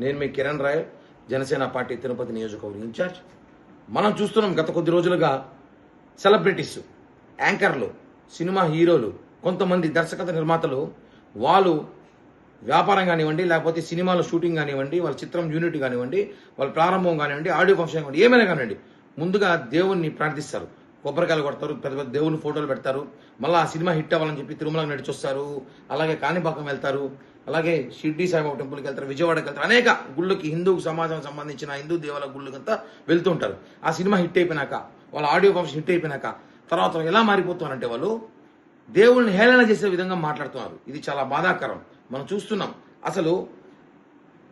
నేను మీ కిరణ్ రాయ్ జనసేన పార్టీ తిరుపతి నియోజకవర్గం ఇన్ఛార్జ్. మనం చూస్తున్నాం గత కొద్ది రోజులుగా సెలబ్రిటీస్ యాంకర్లు సినిమా హీరోలు కొంతమంది దర్శకత నిర్మాతలు వాళ్ళు వ్యాపారం కానివ్వండి లేకపోతే సినిమాల షూటింగ్ కానివ్వండి వాళ్ళ చిత్రం యూనిట్ కానివ్వండి వాళ్ళ ప్రారంభం కానివ్వండి ఆడియో ఫంక్షన్ కానివ్వండి ఏమైనా కానివ్వండి ముందుగా దేవుణ్ణి ప్రార్థిస్తారు. కొబ్బరికాయలు కొడతారు పెద్ద పెద్ద దేవుని ఫోటోలు పెడతారు. మళ్ళీ ఆ సినిమా హిట్ అవ్వాలని చెప్పి తిరుమలకు నడిచొస్తారు. అలాగే కాణిపాకం వెళ్తారు. అలాగే షిర్డీ సాయిబాబా టెంపుల్కి వెళ్తారు విజయవాడకి వెళ్తారు. అనేక గుళ్ళకి హిందూ సమాజం సంబంధించిన హిందూ దేవాలయ గుళ్ళకంతా వెళ్తూ ఉంటారు. ఆ సినిమా హిట్ అయిపోయినాక వాళ్ళ ఆడియో ఫంక్షన్ హిట్ అయిపోయినాక తర్వాత ఎలా మారిపోతున్నారంటే వాళ్ళు దేవుళ్ళని హేళన చేసే విధంగా మాట్లాడుతున్నారు. ఇది చాలా బాధాకరం. మనం చూస్తున్నాం. అసలు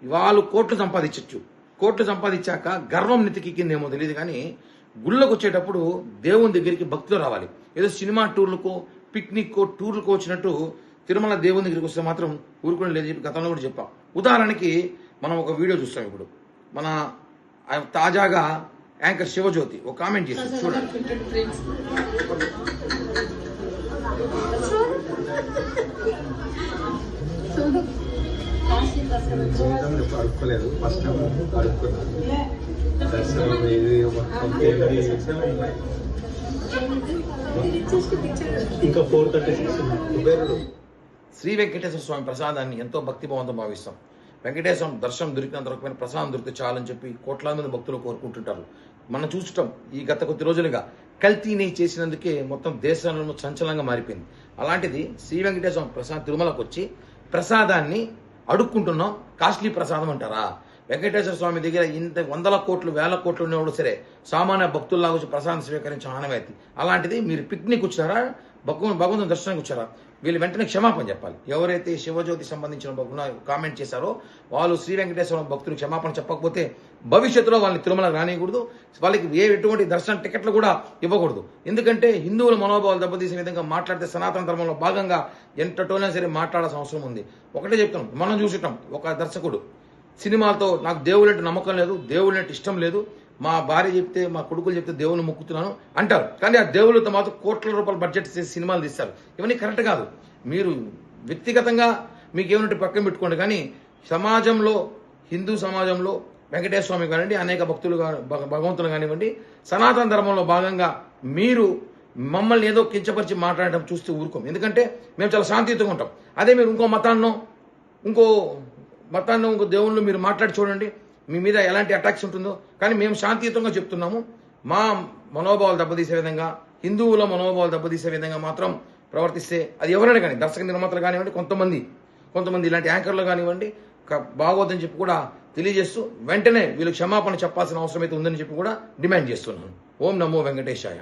వాళ్ళు కోట్లు సంపాదించచ్చు. కోట్లు సంపాదించాక గర్వం నెతికిందేమో తెలియదు కానీ గుళ్ళకు వచ్చేటప్పుడు దేవుని దగ్గరికి భక్తులు రావాలి. ఏదో సినిమా టూర్లకో పిక్నిక్ టూర్లకో వచ్చినట్టు తిరుమల దేవుని దగ్గరికి వస్తే మాత్రం ఊరుకుని లేదు చెప్పి గతంలో కూడా చెప్పాం. ఉదాహరణకి మనం ఒక వీడియో చూస్తాం ఇప్పుడు. మన ఆ తాజాగా యాంకర్ శివజ్యోతి ఒక కామెంట్ చేసింది. చూడండి. జీవితంలో ఎప్పుడు అడుక్కోలేదు ఫస్ట్ టైం అడుక్కున్నాను దర్శనం ఇది మొత్తం తేలింది. ఇంకా ఫోర్ థర్టీ సిక్స్ కుబేరుడు శ్రీ వెంకటేశ్వర స్వామి ప్రసాదాన్ని ఎంతో భక్తిభావంతో భావిస్తాం. వెంకటేశ్వరం దర్శనం దొరికినంత రకమైన ప్రసాదం దొరికితే చాలని చెప్పి కోట్లాది మంది భక్తులు కోరుకుంటుంటారు. మనం చూడటం ఈ గత కొద్ది రోజులుగా కల్తీ నెయ్యి చేసినందుకే మొత్తం దేశంలో సంచలనంగా మారిపోయింది. అలాంటిది శ్రీ వెంకటేశ్వర ప్రసాద్ తిరుమలకు వచ్చి ప్రసాదాన్ని అడుక్కుంటున్నాం. కాస్ట్లీ ప్రసాదం అంటారా? వెంకటేశ్వర స్వామి దగ్గర ఇంత వందల కోట్లు వేల కోట్లు ఉన్నప్పుడు సరే సామాన్య భక్తుల్లాగా వచ్చి ప్రసాదం స్వీకరించడం ఆనవాయితీ. అలాంటిది మీరు పిక్నిక్ వచ్చారా భగవంతు భగవంతుని దర్శనానికి వచ్చారా? వీళ్ళు వెంటనే క్షమాపణ చెప్పాలి. ఎవరైతే శివజ్యోతి సంబంధించిన కామెంట్ చేశారో వాళ్ళు శ్రీ వెంకటేశ్వర భక్తులు క్షమాపణ చెప్పకపోతే భవిష్యత్తులో వాళ్ళని తిరుమల రానియకూడదు. వాళ్ళకి ఏ ఎటువంటి దర్శన టికెట్లు కూడా ఇవ్వకూడదు. ఎందుకంటే హిందువుల మనోభావాలు దెబ్బతీసే విధంగా మాట్లాడితే సనాతన ధర్మంలో భాగంగా ఎంతటోనే సరే మాట్లాడాల్సిన అవసరం ఉంది. ఒకటే చెప్తాం మనం చూసుంటాం ఒక దర్శకుడు సినిమాలతో నాకు దేవుడు అంటే నమ్మకం లేదు దేవుడు అంటే ఇష్టం లేదు మా భార్య చెప్తే మా కొడుకులు చెప్తే దేవుని మొక్కుతున్నాను అంటారు. కానీ ఆ దేవుళ్ళతో మాత్రం కోట్ల రూపాయల బడ్జెట్ చేసి సినిమాలు తీస్తారు. ఇవన్నీ కరెక్ట్ కాదు. మీరు వ్యక్తిగతంగా మీకు ఏమంటే పక్కన పెట్టుకోండి. కానీ సమాజంలో హిందూ సమాజంలో వెంకటేశ్వర స్వామి కానివ్వండి అనేక భక్తులు భగ- భగవంతులు కానివ్వండి సనాతన ధర్మంలో భాగంగా మీరు మమ్మల్ని ఏదో కించపరిచి మాట్లాడటం చూస్తే ఊరుకోం. ఎందుకంటే మేము చాలా శాంతియుతంగా ఉంటాం. అదే మీరు ఇంకో మతాన్నో ఇంకో మతాన్నో ఇంకో దేవుళ్ళు మీరు మాట్లాడి చూడండి. మీ మీద ఎలాంటి అటాక్స్ ఉంటుందో. కానీ మేము శాంతియుతంగా చెప్తున్నాము మా మనోభావాలు దెబ్బతీసే విధంగా హిందువుల మనోభావాలు దెబ్బతీసే విధంగా మాత్రం ప్రవర్తిస్తే అది ఎవరైనా కానీ దర్శక నిర్మాతలు కానివ్వండి కొంతమంది కొంతమంది ఇలాంటి యాంకర్లు కానివ్వండి బాగోద్దని బాగోదని చెప్పి కూడా తెలియజేస్తూ వెంటనే వీళ్ళు క్షమాపణ చెప్పాల్సిన అవసరం అయితే ఉందని చెప్పి కూడా డిమాండ్ చేస్తున్నాను. ఓం నమో వెంకటేశాయ.